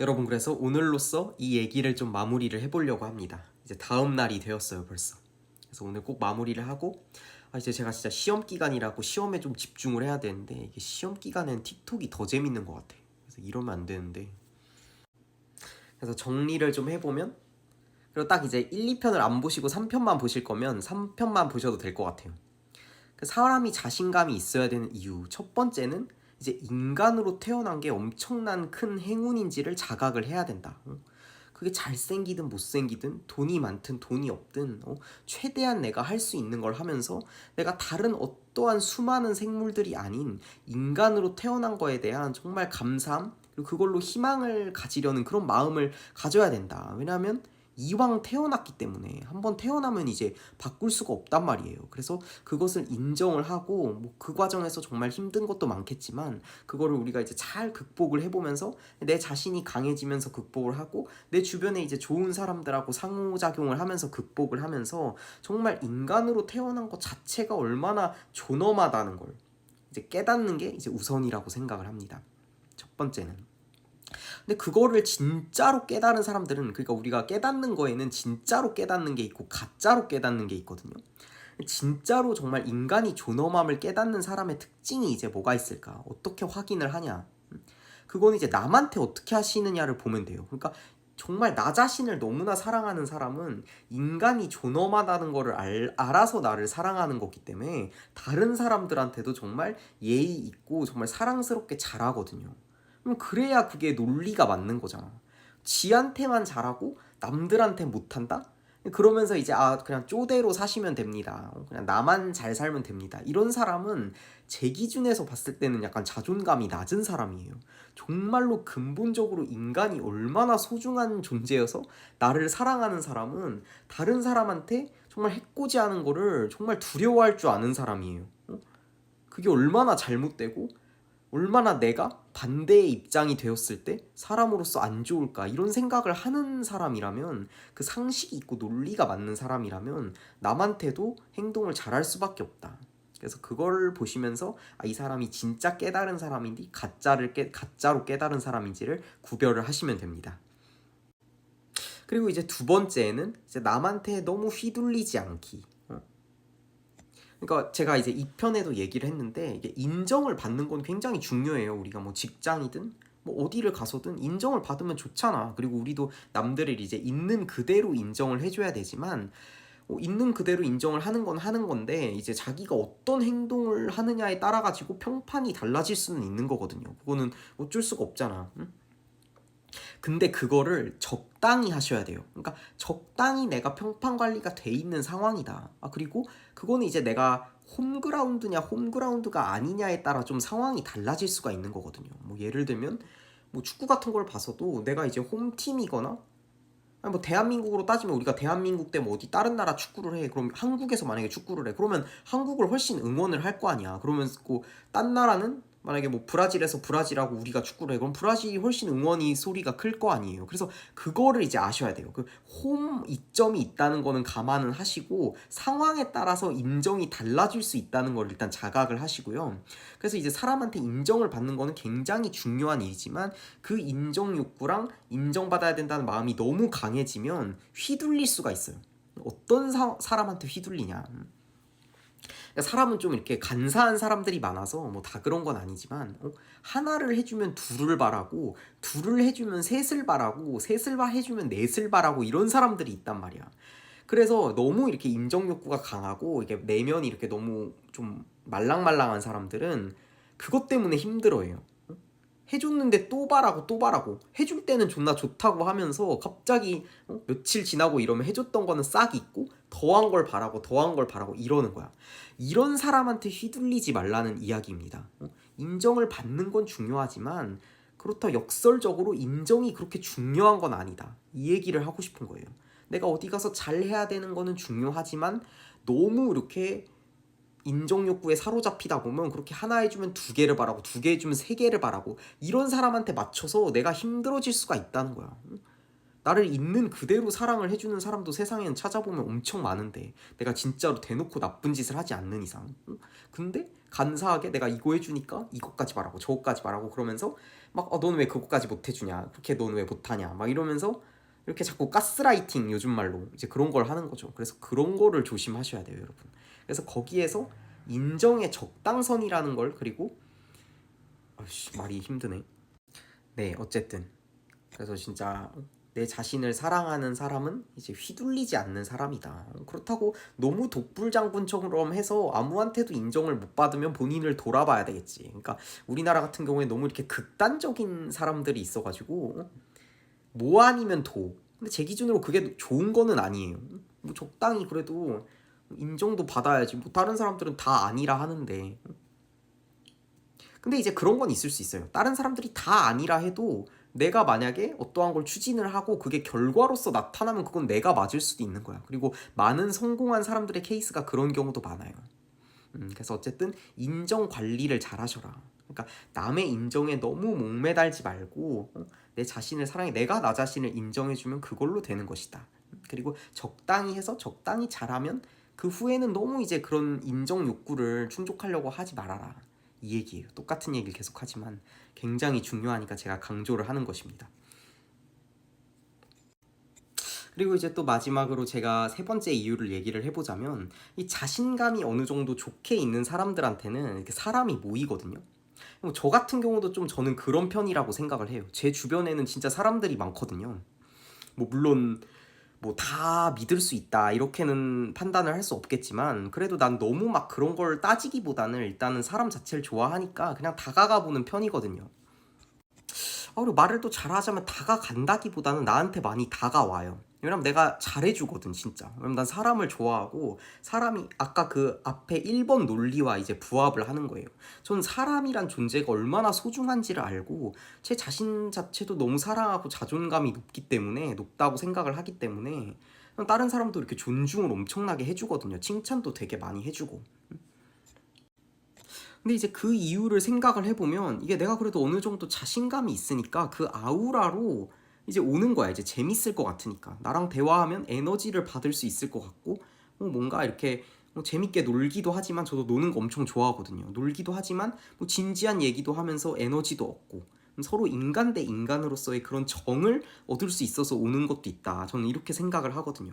여러분 그래서 오늘로써 이 얘기를 좀 마무리를 해보려고 합니다. 이제 다음 날이 되었어요 벌써. 그래서 오늘 꼭 마무리를 하고 아 이제 제가 진짜 시험 기간이라고 시험에 좀 집중을 해야 되는데 이게 시험 기간엔 틱톡이 더 재밌는 것 같아. 그래서 이러면 안 되는데. 그래서 정리를 좀 해보면 그리고 딱 이제 1, 2편을 안 보시고 3편만 보실 거면 3편만 보셔도 될 것 같아요. 그 사람이 자신감이 있어야 되는 이유 첫 번째는 이제 인간으로 태어난 게 엄청난 큰 행운인지를 자각을 해야 된다. 어? 그게 잘생기든 못생기든 돈이 많든 돈이 없든 어? 최대한 내가 할 수 있는 걸 하면서 내가 다른 어떠한 수많은 생물들이 아닌 인간으로 태어난 거에 대한 정말 감사함 그리고 그걸로 희망을 가지려는 그런 마음을 가져야 된다. 왜냐하면 이왕 태어났기 때문에 한번 태어나면 이제 바꿀 수가 없단 말이에요. 그래서 그것을 인정을 하고 뭐 그 과정에서 정말 힘든 것도 많겠지만 그거를 우리가 이제 잘 극복을 해보면서 내 자신이 강해지면서 극복을 하고 내 주변에 이제 좋은 사람들하고 상호작용을 하면서 극복을 하면서 정말 인간으로 태어난 것 자체가 얼마나 존엄하다는 걸 이제 깨닫는 게 이제 우선이라고 생각을 합니다. 첫 번째는. 근데 그거를 진짜로 깨달은 사람들은 그러니까 우리가 깨닫는 거에는 진짜로 깨닫는 게 있고 가짜로 깨닫는 게 있거든요. 진짜로 정말 인간이 존엄함을 깨닫는 사람의 특징이 이제 뭐가 있을까? 어떻게 확인을 하냐? 그건 이제 남한테 어떻게 하시느냐를 보면 돼요. 그러니까 정말 나 자신을 너무나 사랑하는 사람은 인간이 존엄하다는 거를 알, 알아서 나를 사랑하는 거기 때문에 다른 사람들한테도 정말 예의 있고 정말 사랑스럽게 잘하거든요. 그럼 그래야 그게 논리가 맞는 거잖아. 지한테만 잘하고 남들한테 못한다? 그러면서 이제 아 그냥 쪼대로 사시면 됩니다. 그냥 나만 잘 살면 됩니다. 이런 사람은 제 기준에서 봤을 때는 약간 자존감이 낮은 사람이에요. 정말로 근본적으로 인간이 얼마나 소중한 존재여서 나를 사랑하는 사람은 다른 사람한테 정말 해코지하는 거를 정말 두려워할 줄 아는 사람이에요. 어? 그게 얼마나 잘못되고 얼마나 내가 반대의 입장이 되었을 때 사람으로서 안 좋을까 이런 생각을 하는 사람이라면 그 상식이 있고 논리가 맞는 사람이라면 남한테도 행동을 잘할 수밖에 없다. 그래서 그걸 보시면서 아, 이 사람이 진짜 깨달은 사람인지 가짜를 깨, 가짜로 깨달은 사람인지를 구별을 하시면 됩니다. 그리고 이제 두 번째는 이제 남한테 너무 휘둘리지 않기. 그러니까 제가 이제 이 편에도 얘기를 했는데 이게 인정을 받는 건 굉장히 중요해요. 우리가 뭐 직장이든 뭐 어디를 가서든 인정을 받으면 좋잖아. 그리고 우리도 남들을 이제 있는 그대로 인정을 해줘야 되지만 어, 있는 그대로 인정을 하는 건 하는 건데 이제 자기가 어떤 행동을 하느냐에 따라 가지고 평판이 달라질 수는 있는 거거든요. 그거는 어쩔 수가 없잖아. 응? 근데 그거를 적당히 하셔야 돼요. 그러니까 적당히 내가 평판 관리가 돼 있는 상황이다. 아 그리고 그거는 이제 내가 홈그라운드냐 홈그라운드가 아니냐에 따라 좀 상황이 달라질 수가 있는 거거든요. 뭐 예를 들면 뭐 축구 같은 걸 봐서도 내가 이제 홈팀이거나 아니 뭐 대한민국으로 따지면 우리가 대한민국 때뭐 어디 다른 나라 축구를 해 그럼 한국에서 만약에 축구를 해 그러면 한국을 훨씬 응원을 할 거 아니야 그러면 그딴 나라는 만약에 뭐 브라질에서 브라질하고 우리가 축구를 해 그럼 브라질이 훨씬 응원이 소리가 클 거 아니에요. 그래서 그거를 이제 아셔야 돼요. 그 홈 이점이 있다는 거는 감안은 하시고 상황에 따라서 인정이 달라질 수 있다는 걸 일단 자각을 하시고요. 그래서 이제 사람한테 인정을 받는 거는 굉장히 중요한 일이지만 그 인정 욕구랑 인정받아야 된다는 마음이 너무 강해지면 휘둘릴 수가 있어요. 어떤 사, 사람한테 휘둘리냐. 그러니까 사람은 좀 이렇게 간사한 사람들이 많아서 뭐 다 그런 건 아니지만 어? 하나를 해주면 둘을 바라고 둘을 해주면 셋을 바라고 셋을 해주면 넷을 바라고 이런 사람들이 있단 말이야. 그래서 너무 이렇게 인정 욕구가 강하고 이게 내면이 이렇게 너무 좀 말랑말랑한 사람들은 그것 때문에 힘들어해요. 해줬는데 또 바라고 또 바라고 해줄 때는 존나 좋다고 하면서 갑자기 어? 며칠 지나고 이러면 해줬던 거는 싹 잊고 더한 걸 바라고 더한 걸 바라고 이러는 거야 이런 사람한테 휘둘리지 말라는 이야기입니다 어? 인정을 받는 건 중요하지만 그렇다 역설적으로 인정이 그렇게 중요한 건 아니다 이 얘기를 하고 싶은 거예요 내가 어디 가서 잘해야 되는 거는 중요하지만 너무 이렇게 인정 욕구에 사로잡히다 보면 그렇게 하나 해주면 두 개를 바라고 두 개 해주면 세 개를 바라고 이런 사람한테 맞춰서 내가 힘들어질 수가 있다는 거야. 나를 있는 그대로 사랑을 해주는 사람도 세상에는 찾아보면 엄청 많은데 내가 진짜로 대놓고 나쁜 짓을 하지 않는 이상. 근데 간사하게 내가 이거 해주니까 이것까지 말하고 저것까지 말하고 그러면서 막 어, 너는 왜 그것까지 못 해주냐? 그렇게 너는 왜 못하냐? 막 이러면서 이렇게 자꾸 가스라이팅 요즘 말로 이제 그런 걸 하는 거죠. 그래서 그런 거를 조심하셔야 돼요 여러분 그래서 거기에서 인정의 적당선이라는 걸 그리고 아씨 말이 힘드네 네 어쨌든 그래서 진짜 내 자신을 사랑하는 사람은 이제 휘둘리지 않는 사람이다. 그렇다고 너무 독불장군처럼 해서 아무한테도 인정을 못 받으면 본인을 돌아봐야 되겠지. 그러니까 우리나라 같은 경우에 너무 이렇게 극단적인 사람들이 있어가지고 뭐 아니면 도. 근데 제 기준으로 그게 좋은 거는 아니에요. 뭐 적당히 그래도 인정도 받아야지. 뭐 다른 사람들은 다 아니라 하는데. 근데 이제 그런 건 있을 수 있어요. 다른 사람들이 다 아니라 해도 내가 만약에 어떠한 걸 추진을 하고 그게 결과로서 나타나면 그건 내가 맞을 수도 있는 거야. 그리고 많은 성공한 사람들의 케이스가 그런 경우도 많아요. 음, 그래서 어쨌든 인정 관리를 잘 하셔라. 그러니까 남의 인정에 너무 목매달지 말고 어? 내 자신을 사랑해 내가 나 자신을 인정해주면 그걸로 되는 것이다. 그리고 적당히 해서 적당히 잘하면 그 후에는 너무 이제 그런 인정 욕구를 충족하려고 하지 말아라. 이 얘기예요. 똑같은 얘기를 계속 하지만 굉장히 중요하니까 제가 강조를 하는 것입니다. 그리고 이제 또 마지막으로 제가 세 번째 이유를 얘기를 해보자면 이 자신감이 어느 정도 좋게 있는 사람들한테는 이렇게 사람이 모이거든요. 뭐저 같은 경우도 좀 저는 그런 편이라고 생각을 해요. 제 주변에는 진짜 사람들이 많거든요. 뭐 물론 뭐 다 믿을 수 있다 이렇게는 판단을 할 수 없겠지만 그래도 난 너무 막 그런 걸 따지기보다는 일단은 사람 자체를 좋아하니까 그냥 다가가 보는 편이거든요. 아, 그리고 말을 또 잘하자면 다가간다기보다는 나한테 많이 다가와요. 왜냐면 내가 잘해주거든 진짜. 왜냐면 난 사람을 좋아하고 사람이 아까 그 앞에 1번 논리와 이제 부합을 하는 거예요. 전 사람이란 존재가 얼마나 소중한지를 알고 제 자신 자체도 너무 사랑하고 자존감이 높기 때문에 높다고 생각을 하기 때문에 다른 사람도 이렇게 존중을 엄청나게 해주거든요. 칭찬도 되게 많이 해주고. 근데 이제 그 이유를 생각을 해보면 이게 내가 그래도 어느 정도 자신감이 있으니까 그 아우라로 이제 오는 거야. 이제 재밌을 것 같으니까. 나랑 대화하면 에너지를 받을 수 있을 것 같고 뭐 뭔가 이렇게 뭐 재밌게 놀기도 하지만 저도 노는 거 엄청 좋아하거든요. 놀기도 하지만 뭐 진지한 얘기도 하면서 에너지도 얻고 서로 인간 대 인간으로서의 그런 정을 얻을 수 있어서 오는 것도 있다. 저는 이렇게 생각을 하거든요.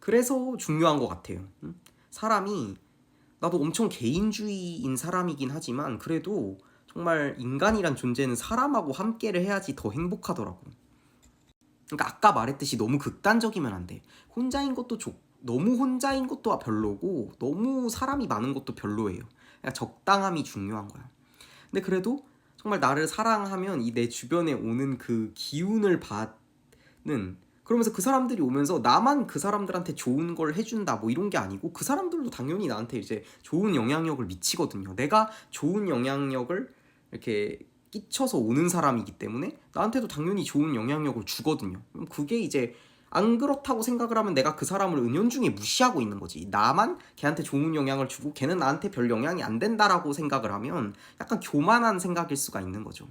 그래서 중요한 것 같아요. 음? 사람이 나도 엄청 개인주의인 사람이긴 하지만 그래도 정말 인간이란 존재는 사람하고 함께를 해야지 더 행복하더라고. 그러니까 아까 말했듯이 너무 극단적이면 안 돼. 혼자인 것도 좋, 너무 혼자인 것도 별로고 너무 사람이 많은 것도 별로예요. 그러니까 적당함이 중요한 거야. 근데 그래도 정말 나를 사랑하면 이 내 주변에 오는 그 기운을 받는 그러면서 그 사람들이 오면서 나만 그 사람들한테 좋은 걸 해준다 뭐 이런 게 아니고 그 사람들도 당연히 나한테 이제 좋은 영향력을 미치거든요. 내가 좋은 영향력을 이렇게 끼쳐서 오는 사람이기 때문에 나한테도 당연히 좋은 영향력을 주거든요. 그럼 그게 이제 안 그렇다고 생각을 하면 내가 그 사람을 은연중에 무시하고 있는 거지. 나만 걔한테 좋은 영향을 주고 걔는 나한테 별 영향이 안 된다라고 생각을 하면 약간 교만한 생각일 수가 있는 거죠.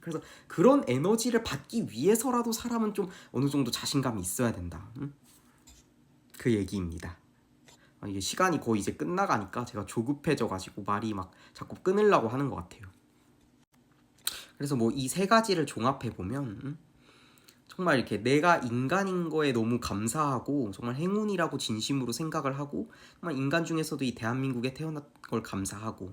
그래서 그런 에너지를 받기 위해서라도 사람은 좀 어느 정도 자신감이 있어야 된다. 음? 그 얘기입니다. 아, 이게 시간이 거의 이제 끝나가니까 제가 조급해져가지고 말이 막 자꾸 끊으려고 하는 것 같아요. 그래서 뭐 이 세 가지를 종합해 보면 음? 정말 이렇게 내가 인간인 거에 너무 감사하고 정말 행운이라고 진심으로 생각을 하고 정말 인간 중에서도 이 대한민국에 태어난 걸 감사하고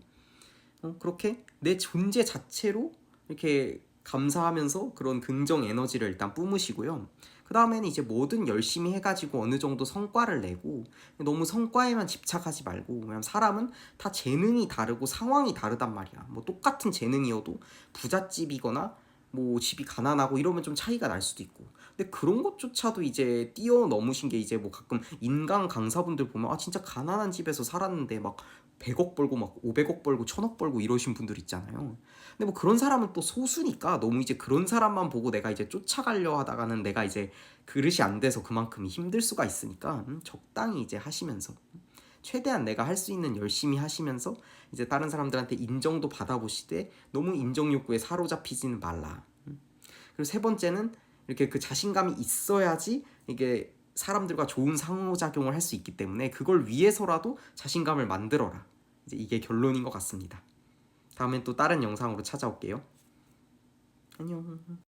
어, 그렇게 내 존재 자체로 이렇게 감사하면서 그런 긍정 에너지를 일단 뿜으시고요. 그 다음에는 이제 뭐든 열심히 해가지고 어느 정도 성과를 내고 너무 성과에만 집착하지 말고 왜냐면 사람은 다 재능이 다르고 상황이 다르단 말이야. 뭐 똑같은 재능이어도 부잣집이거나 뭐 집이 가난하고 이러면 좀 차이가 날 수도 있고 근데 그런 것조차도 이제 뛰어넘으신 게 이제 뭐 가끔 인간 강사분들 보면 아 진짜 가난한 집에서 살았는데 막 100억 벌고 막 500억 벌고 1000억 벌고 이러신 분들 있잖아요. 근데 뭐 그런 사람은 또 소수니까 너무 이제 그런 사람만 보고 내가 이제 쫓아가려 하다가는 내가 이제 그릇이 안 돼서 그만큼 힘들 수가 있으니까 음, 적당히 이제 하시면서 최대한 내가 할 수 있는 열심히 하시면서 이제 다른 사람들한테 인정도 받아보시되 너무 인정 욕구에 사로잡히지는 말라. 음. 그리고 세 번째는 이렇게 그 자신감이 있어야지 이게 사람들과 좋은 상호작용을 할 수 있기 때문에 그걸 위해서라도 자신감을 만들어라. 이제 이게 결론인 것 같습니다. 다음엔 또 다른 영상으로 찾아올게요. 안녕.